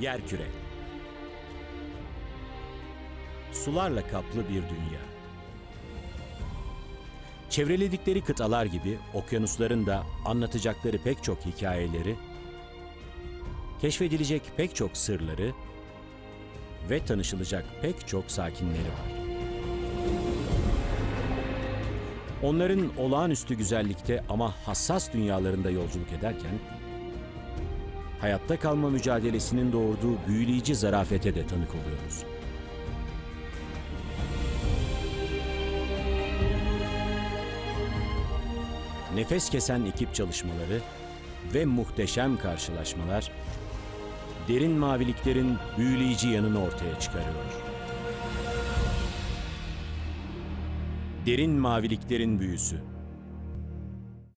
Yerküre. Sularla kaplı bir dünya. Çevreledikleri kıtalar gibi okyanusların da anlatacakları pek çok hikayeleri, keşfedilecek pek çok sırları ve tanışılacak pek çok sakinleri var. Onların olağanüstü güzellikte ama hassas dünyalarında yolculuk ederken, hayatta kalma mücadelesinin doğurduğu büyüleyici zarafete de tanık oluyoruz. Nefes kesen ekip çalışmaları ve muhteşem karşılaşmalar, derin maviliklerin büyüleyici yanını ortaya çıkarıyor. Derin maviliklerin büyüsü